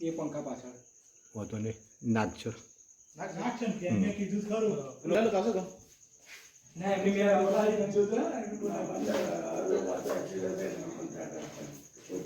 એ પંખા પાછળ? વાંધો નહીં. નાખજો નાખજો ને કીધું ખરું. ચાલો ચાલો તો ના એમની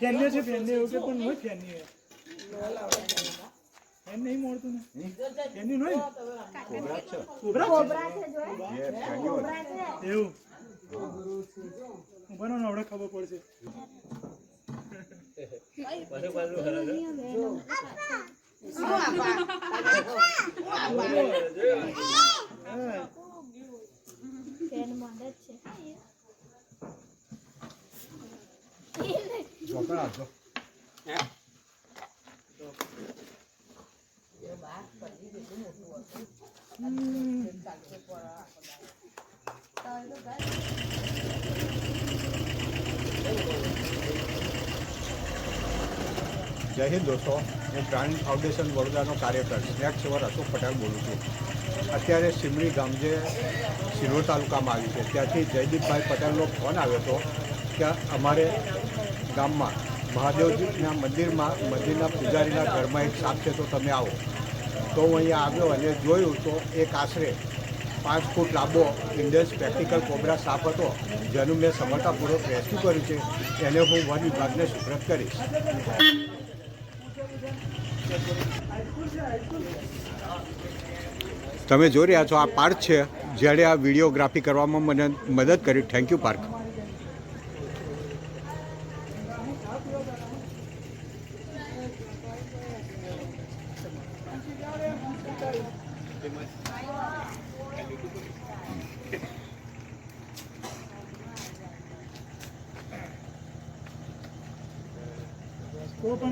ફેન્ને છે ફેન્ને એવું કે પણ હોય ફેન્ની એ. ફેન નહીં મળતું ને? ફેન્ની નહીં? કોબરા છે? એવું? બનો ને હમણાં ખબર પડશે. હા. ચોકડ આપજો જય હિન્દ દોસ્તો. હું પ્રાણી ફાઉન્ડેશન વડોદરાનો કાર્યકર. સ્નેક વર અશોક પટેલ બોલું છું. અત્યારે સિમરી ગામ જે સિરોર તાલુકામાં આવ્યું છે. ત્યાંથી જયદીપભાઈ પટેલનો ફોન આવ્યો હતો કે અમારે ગામમાં મહાદેવજીના મંદિરમાં, મંદિરના પૂજારીના ઘરમાં એક સાપ છે, તો તમે આવો. તો હું અહીંયા આવ્યો અને જોયું તો એક આશરે પાંચ ફૂટ લાંબો ઇન્ડિયન પ્રેક્ટિકલ કોબરા સાપ હતો, જેનું મેં સમર્થાપૂર્વક રેસ્ક્યુ કર્યું છે. એને હું વન વિભાગને સુપ્રત કરીશ. તમે જોઈ રહ્યા છો, આ પાર્ક છે. જ્યારે આ વિડીયોગ્રાફી કરવામાં મને મદદ કરી. Thank you park. Опа.